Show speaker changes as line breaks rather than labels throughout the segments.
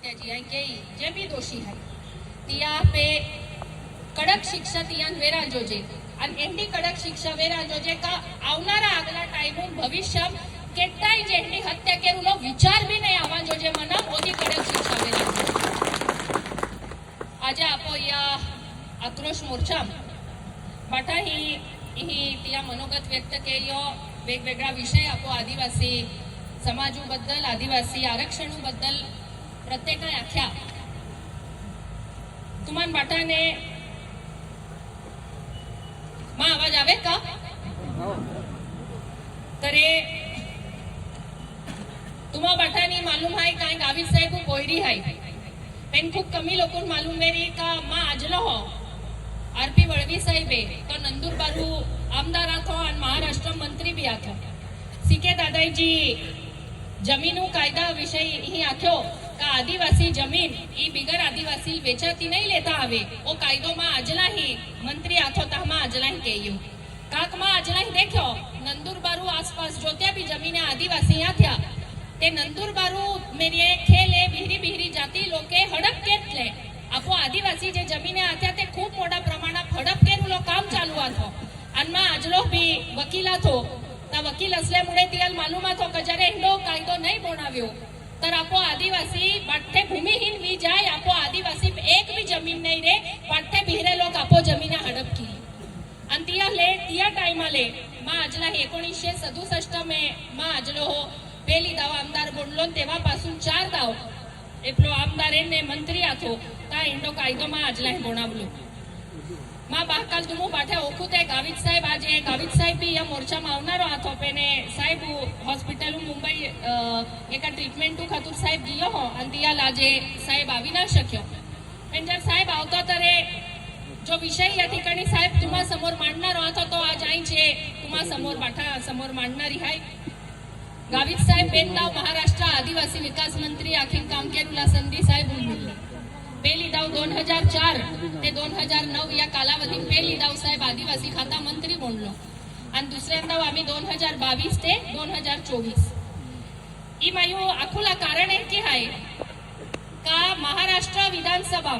दोषी है तिया पे कडक शिक्षा तियान वेरान जोजे आणि एंडी कडक शिक्षा वेरान जोजे का आवणारा आगला टाइम भविष्य केटाई जेंडी हत्या केरुलो विचार भी नाही आवा जोजे मना कडक शिक्षा वेरान आज आपो या आक्रोश मोर्चा बाटा ही ही तिया मनोगत व्यक्त केयो वेगवेगळा विषय आपो आदिवासी समाजूबद्दल आदिवासी आरक्षणबद्दल आख्या तुमान बाटाने मा आवाज આવે का? तर हे तुम्हा बाटानी मालूम आहे काय गावी साहेब कोयरी आहे. पण खूप कमी लोकून मालूम मेरी का मा आजलो हो. आरपी वळवी साहेब तो नंदुरबारू आमदार आथो आणि महाराष्ट्र मंत्री बी आथो सीके दादाजी जमीनू कायदा विषयी ही आख्यो. આદિવાસી જમીન એ બિગર આદિવાસી વેચાતી નહીં લેતા આવે ઓ કાયદોમાં આજલાહી મંત્રી આથોતામાં આજલાહી કહ્યું કાકમાં આજલાહી દેખ્યો નંદુરબારુ આસપાસ જો ત્યાં બી જમીને આદિવાસી થયા તે નંદુરબારુ મેરીએ ખેલે બિહરી બિહરી જાતિ લોકે હડપ કેત લે આખો આદિવાસી જે જમીને આથ્યા તે ખૂબ મોટા પ્રમાણમાં હડપ કેનું કામ ચાલુ આથો આનમાં આજલો બી વકીલાથો તા વકીલ અસલે મુડે તિયલ માલુમાં તો કજારે હિંડો કાયદો નહીં બોણાવ્યો तर आपो आदिवासी पाठ्य भूमिहीन भी जाए आपो आदिवासी एक भी जमीन नहीं रे पाठ्य भिरे लोक आपो जमीन हड़प की आणि तिया ले तिया टायमाले मा आजला एकोणीसशे सदुसष्ट मे मा आजलो हो પેલી દાવ આમદાર બોલલો તેવા પાસું ચાર દાવ એટલો આમદાર એને મંત્રી આથો તા એનો કાયદોમાં આજલા ગોણાવલો માં બહાકાલ તુમુ પાઠે ઓખુતે ગાવિત સાહેબ આજે, ગાવિત સાહેબ બી યા મોરચામાં આવનારો હાથ આપે ને સાહેબ હોસ્પિટલ મુંબઈ એકા ટ્રીટમેન્ટ ખાતુર સાહેબ ગયો હો. અને આજે સાહેબ આવી ના શક્યો. પણ જ્યારે સાહેબ આવતો તરે જો વિષય અધિકારી સાહેબ તુમા સમોર માંડનારો હતો તો આજ અહીં છે. તુમા સમોર બાઠા સમોર માંડનારી હાય. ગાવિત સાહેબ બેન બેનદાવ મહારાષ્ટ્ર આદિવાસી વિકાસ મંત્રી આખી કામકેરુલા સંધી સાહેબ ઉલ્લુલ્લા पेली दाव दोन हजार चार ते दोन हजार नऊ या कालावधीत पेली दाव साहेब आदिवासी खाता मंत्री बोललो आणि दुसऱ्यांदा आम्ही दोन हजार बावीस ते दोन हजार चोवीस. ई मायू हो, आखुला कारण आहे की आहे का महाराष्ट्र विधानसभा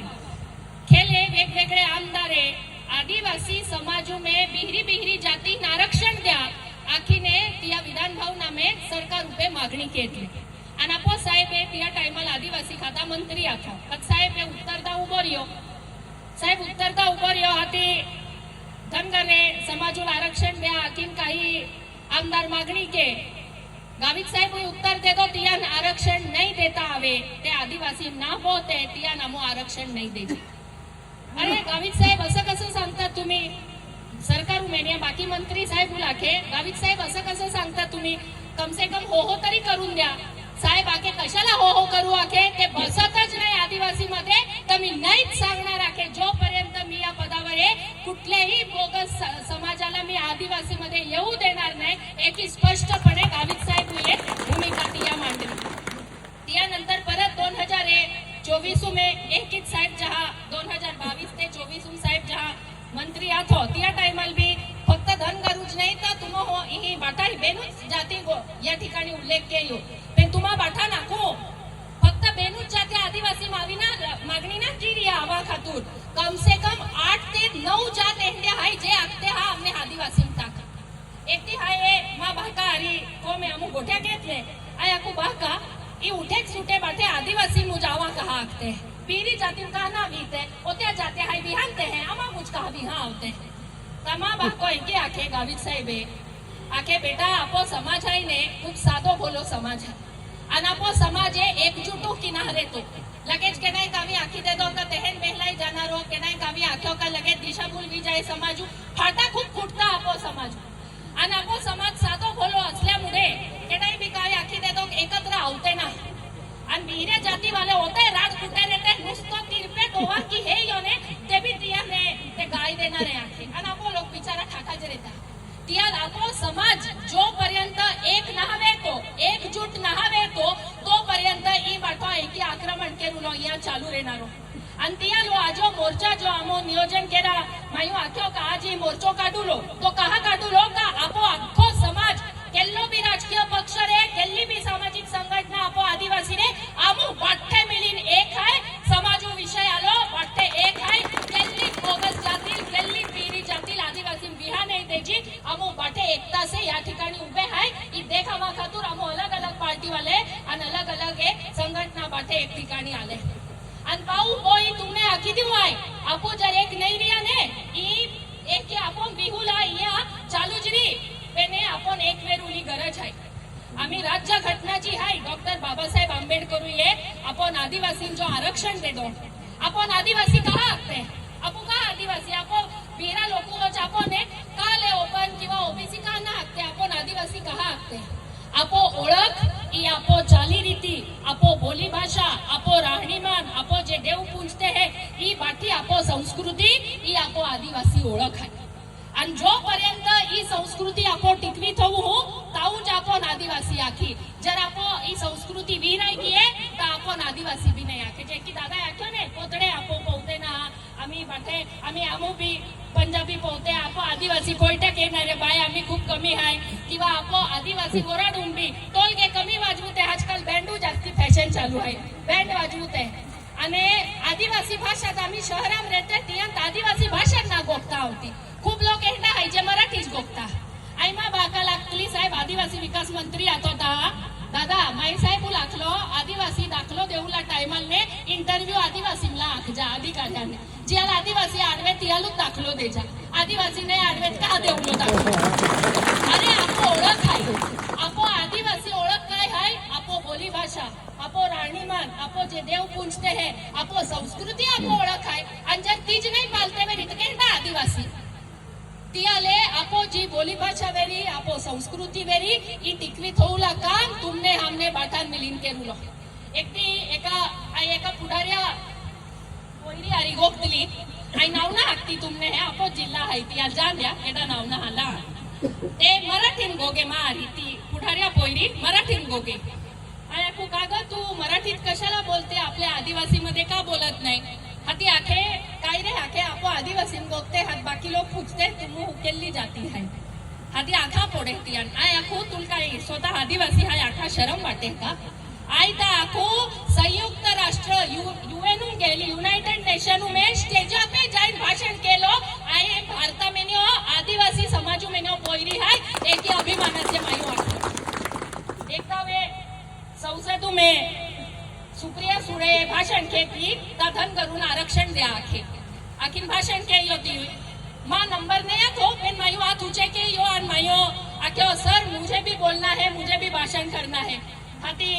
खेले वेगवेगळे आमदारे आदिवासी समाजो में बिहरी बिहरी जाती आरक्षण द्या आखीने तिया विधान भावना में सरकार रुपये मागणी केली. आणि आपो साहेब हे तिया टायमाला आदिवासी खाता मंत्री आखा पण साहेब हे उत्तरदा उभो रियो साहेब उत्तरदा उभो रियो हाती धनगरे समाजूला आरक्षण द्या आखीन काही आमदार मागणी के. गावित साहेब हे उत्तर देतो तिया आरक्षण नाही देता आवे ते आदिवासी ना पोहते तिया नामो आरक्षण नाही द्यायचे अरे गावित साहेब असं कसं सांगतात तुम्ही? सरकार उमेनिया बाकी मंत्री साहेब उलाखे. गावित साहेब असं कसं सांगता तुम्ही? कम से कम हो हो तरी करून द्या. साहेब आखे कशाला हो हो करू आखे? ते बसतच नाही आदिवासी मध्ये तर मी नाहीच सांगणार आखे जोपर्यंत मी या पदावर आहे कुठल्याही बोगस समाजाला मी आदिवासी मध्ये येऊ देणार नाही. याची स्पष्टपणे गावित साहेब मुले भूमिका ती या मांडली. त्यानंतर परत दोन हजार चोवीस मे एक साहेब हरी को में अमु गोठ्या घेतले आय आकू भाका ई उठे सुटे बाटे आदिवासी मुजावा कहा आखते पीरी जाति का ना बीते ओत्या जाते हाय बिहानते हैं अमा मुझ कहा बिहा होते हैं? तमा भाको इनके आखे गावित साहेब आखे बेटा आपो समाज आहे ने खूप साधो बोलो समाज आहे आणि आपो समाज हे एकजूटो किनारे तो। लगेच के नाही कावी आखी दे दो का तेहन बेहलाई जाणार हो के नाही कावी आख्यो का लगेच दिशाभूल बी जाय समाजू। फाटा खूप फुटता आपो समाज। आणि आपो समाज साधो भोलो असल्यामुळे के नाही बी काय आखी दे दो एकत्र आवते ना हीरे जाती वाले होते राज कुठे नेते नुसतं तिरपे डोवा की हे योने ते बी तिया ने ते देना रे आहे. आणि आपो लोग बिचारा ठाकाचे रेता दिया आपो समाज जो जोपर्यंत एक नहावे तो एकजूट नहावे तो तोपर्यंत ई बाटो एकी आक्रमण के रुलो या चालू रेणारो. आणि तिया लो आजो मोर्चा जो आमो नियोजन केला मायू आख्यो का आजी मोर्चो काढूलो तो कहा काढूलो का आपो आखो समाज केल्लो बी राजकीय आहे आपो जर एक नाही रिया ने ई एक की आपण बिहुला या चालू जरी पेने आपण एक वेरुली गरज आहे आम्ही राज्य घटनाची आहे डॉक्टर बाबासाहेब आंबेडकर ये आपण आदिवासींचं आरक्षण देतो आपण आदिवासी का हाकते आपण का आदिवासी आपण बिरा लोक आपण हे का ले ओपन किंवा ओबीसी का ना हाकते आपण आदिवासी का हाकते आपो ओळख ही आपो चालीरीती आपो बोली भाषा आपो राहणीमान आपो जे देव पूजते है ही बाकी आपो संस्कृती ही आपो आदिवासी ओळख आहे. आणि जोपर्यंत ही संस्कृती आपो टिकवीत होऊ हो ताऊच आपण आदिवासी आखी. जर आपो ही संस्कृती वी नाही की तर आपण आदिवासी बी नाही आखे. जे की दादा आख्यो ने पोतडे आपो पोहते ना आम्ही बाटे आम्ही आमू बी पंजाबी पोहते आपो आदिवासी कोयटे रे बाय आम्ही खूप कमी आहे किंवा आपो आदिवासी गोराडून बी टोलगे कमी वाजवते आजकाल बँडू जास्ती फॅशन चालू आहे. बँड वाजवते. आणि आदिवासी भाषात आम्ही शहरात राहते तियंत आदिवासी भाषा ना गोगता होती खूप लोक एकदा आहे जे मराठीच गोगता आई मा बाका लागली साहेब आदिवासी विकास मंत्री आता होता दादा माई साहेब लागलो आदिवासी दाखलो देऊला टायमालने इंटरव्ह्यू आदिवासीला आखजा अधिकाऱ्याने जियाला आदिवासी आडवे तियालूच दाखलो देजा आदिवासी नाही आडवेत का देऊलो दाखलो अरे आपो ओळख आहे आपो आदिवासी ओळख काय आहे आपो बोली भाषा आपो राहणीमान आपो जे देव पूजते है आपो संस्कृती आपो ओळख आहे. आणि जर तीच नाही पालते वेरी तर केडा आदिवासी. तियाले आपो जी बोली भाषा वेरी आपो संस्कृती वेरी ही टिकवीत होऊ काम तुमने हमने बाटान मिलीन केरुलो. एकटी एका आई एका पुढाऱ्या पोयरी आरी गोगतली आई नावना हाकती तुमने हे आपो जिल्हा आहे तिया जान द्या एडा नावना हाला ते मराठीन गोगे मारी ती पुढाऱ्या पोयरी मराठीन गोगे. अगं ग तू मराठीत कशाला बोलते? आपल्या आदिवासी मध्ये का बोलत नाही? हाती आखे काय रे आखे? आपो आदिवासी बोलते हात बाकी लोक पूछते तुम्ही उकेलली जाती है. हाती आखा पोडे ती आणि आय आखो तुल काय स्वतः आदिवासी हाय आखा शरम वाटे का? आय ता आखो संयुक्त राष्ट्र युएन गेली युनायटेड नेशन में स्टेजा पे जाईन भाषण केलो. आय हे भारता मेन्यो आदिवासी समाजू मेन्यो पोयरी हाय एकी अभिमानाचे मायू आखे एकदा वे संसदू में सुप्रिया सुळे भाषण केली कथन करून आरक्षण द्या आखे. आखीन भाषण केली होती माँ नंबर नहीं आखो फिर मायू हाथ ऊँचे के यो और मायो, आख्यो, सर, मुझे भी बोलना है, मुझे भी भाषण करना है. हाथी,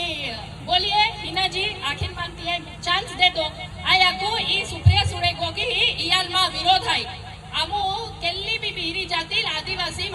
बोलिए हिना जी आखिर मानती है, चांस दे दो. आय आखो ई सुप्रिया सुळे गोगी इयाल मा विरोध आहे आमू, केल्ली बी बिहरी जातील आदिवासी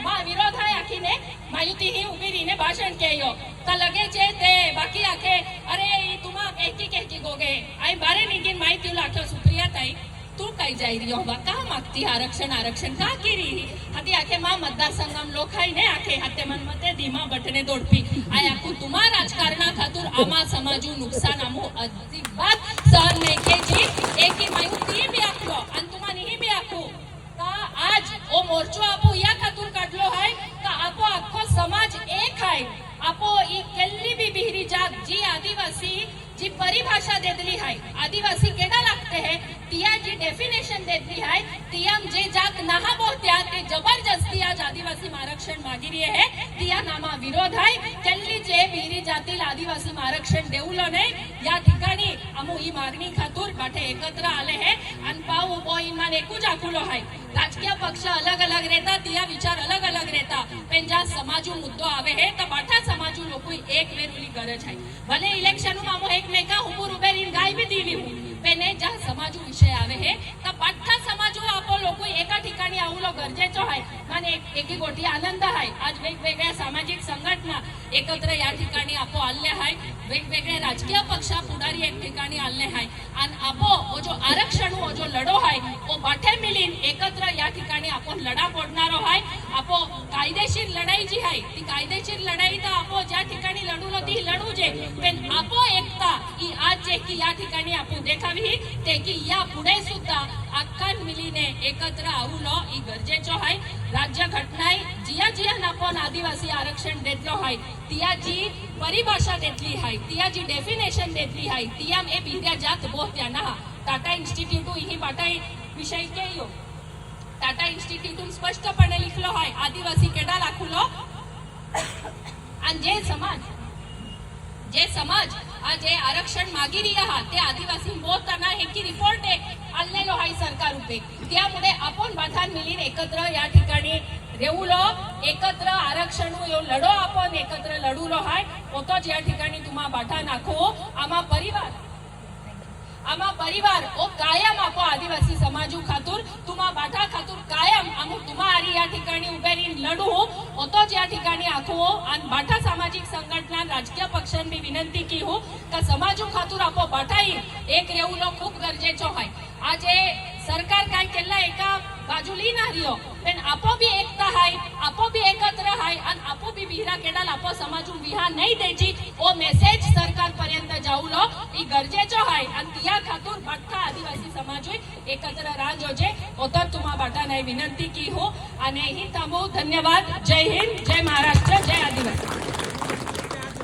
आरक्षण मा विरोध आहे आखीने. मायुती ही उभी रहीने भाषण केयो. का लगे जे ते बाकी आखे अरे ई तुम्हा एकी एकी गोगे. आई बारे निगीन माहिती लाख्यो सुप्रिया ताई तू काय जाई रही हो बा का मागती आरक्षण? आरक्षण का केरी? हाती आखे मा मतदारसंघम लोक हाय ने आखे हाते मन मते धीमा बटणे दोडपी. आय आखू तुम्हा राजकारणा खातूर आमा समाजू नुकसान आमू अजिबात सहन नाही केजी. एकी मायू ती बी आखलो आणि तुम्हाला ही बी आखू का आज ओ आपो हाय का आपो आखो समाज एक हाय आपो ई केल्ली बिहरी जात जी आदिवासी जी परिभाषा देतली हाय आदिवासी केडा लागते है? तिया जी डेफिनेशन देतली हाय तियाम जे जात नहा बोलत्या ते जबरदस्ती आज आदिवासी आरक्षण मागिरी है तिया नामा विरोध हाय केली जे बिहरी जातील आदिवासी आरक्षण देऊलो नाही. या ठिकाणी अमु ही मागणी खातूर बाटे एकत्र आले है. आणि पाऊ बो इमान एकूच आखुलो हाय राजकीय पक्ष अलग अलग रहता तिया विचार अलग अलग रहता पण ज्या समाजू मुद्दो आवे है तर बाठा समाजू लोक एक वेरुली गरज आहे भले इलेक्शन मामो एकमेका उभूर उभे रहीन गाय बी दिली हूँ पेने ज्या समाजू विषय आवे हे तर बाठा समाजू आपो लोक एका ठिकाणी आवलो गरजेचो आहे आणि एक एकी गोटी आनंद आहे आज वेगवेगळ्या सामाजिक संघटना एकत्र या ठिकाणी आपो आले आहे वेगवेगळे राजकीय पक्ष पुढारी एक ठिकाणी आले आहे आणि आपो ओ जो आरक्षण ओ जो लढो आहे ओ बाठे मिलीन एकत्र या ठिकाणी आपण लढा फोडणारो आहे आपो कायदेशीर लढाई जी आहे ती कायदेशीर लढाई तर आपो ज्या ठिकाणी लढूलो ती लढू जे. पण आपो एकता ही आज जे की या ठिकाणी आपण देखावी ते की या पुढे सुद्धा अक्कान मिलीने एकत्र आवलो ही गरजेचो आहे राज्य घटनाय जिया जिया आपण आदिवासी आरक्षण देतलो आहे तिया जी परिभाषा देतली आहे तिया जी डेफिनेशन देतली आहे तियाम ए बिद्या जात बोहत्या ना टाटा इन्स्टिट्यूट ही बाटा विषय के यो टाटा इन्स्टिट्यूटून स्पष्टपणे लिखलो आहे आदिवासी केडा लाखुलो? आणि जे समाज जे समाज आ जे आरक्षण मागी रिया हा ते आदिवासी बोलताना हे की रिपोर्ट आणलेलो आहे सरकार उपे त्यामुळे आपण बाधान मिलीन एकत्र या ठिकाणी रेवलो एकत्र आरक्षण ह्यो लढो आपण एकत्र लढूलो हाय ओतोच या ठिकाणी तुम्हा बाठा नाखो आम्हा परिवार आम्हा परिवार ओ कायम आपो आदिवासी समाजू खातूर तुम्हा बाठा खातूर कायम आम तुम्हा आरी या ठिकाणी उभे राहीन लढू ओतोच या ठिकाणी आखो आणि बाठा सामाजिक संघटना राजकीय पक्षांनी विनंती की हो का समाजू खातूर आपो बाठाई एक रेवलो खूप गरजेचो आहे आज हे सरकार काय केलं एका बाजूली ना रियो हो. पण आपो बी एकता हाय आपो बी एकत्र हाय आणि आपो बी विहिरा केडाल आपो समाजू विहा नाही द्यायची ओ मेसेज सरकार पर्यंत जाऊलो हो. ही. गरजेचो हाय आणि तिया खातूर बाठा आदिवासी समाज एकत्र राजोजे ओतर तुम्हा बाटा नाही विनंती की हो. आणि ही थांबू धन्यवाद. जय हिंद जय महाराष्ट्र जय आदिवासी.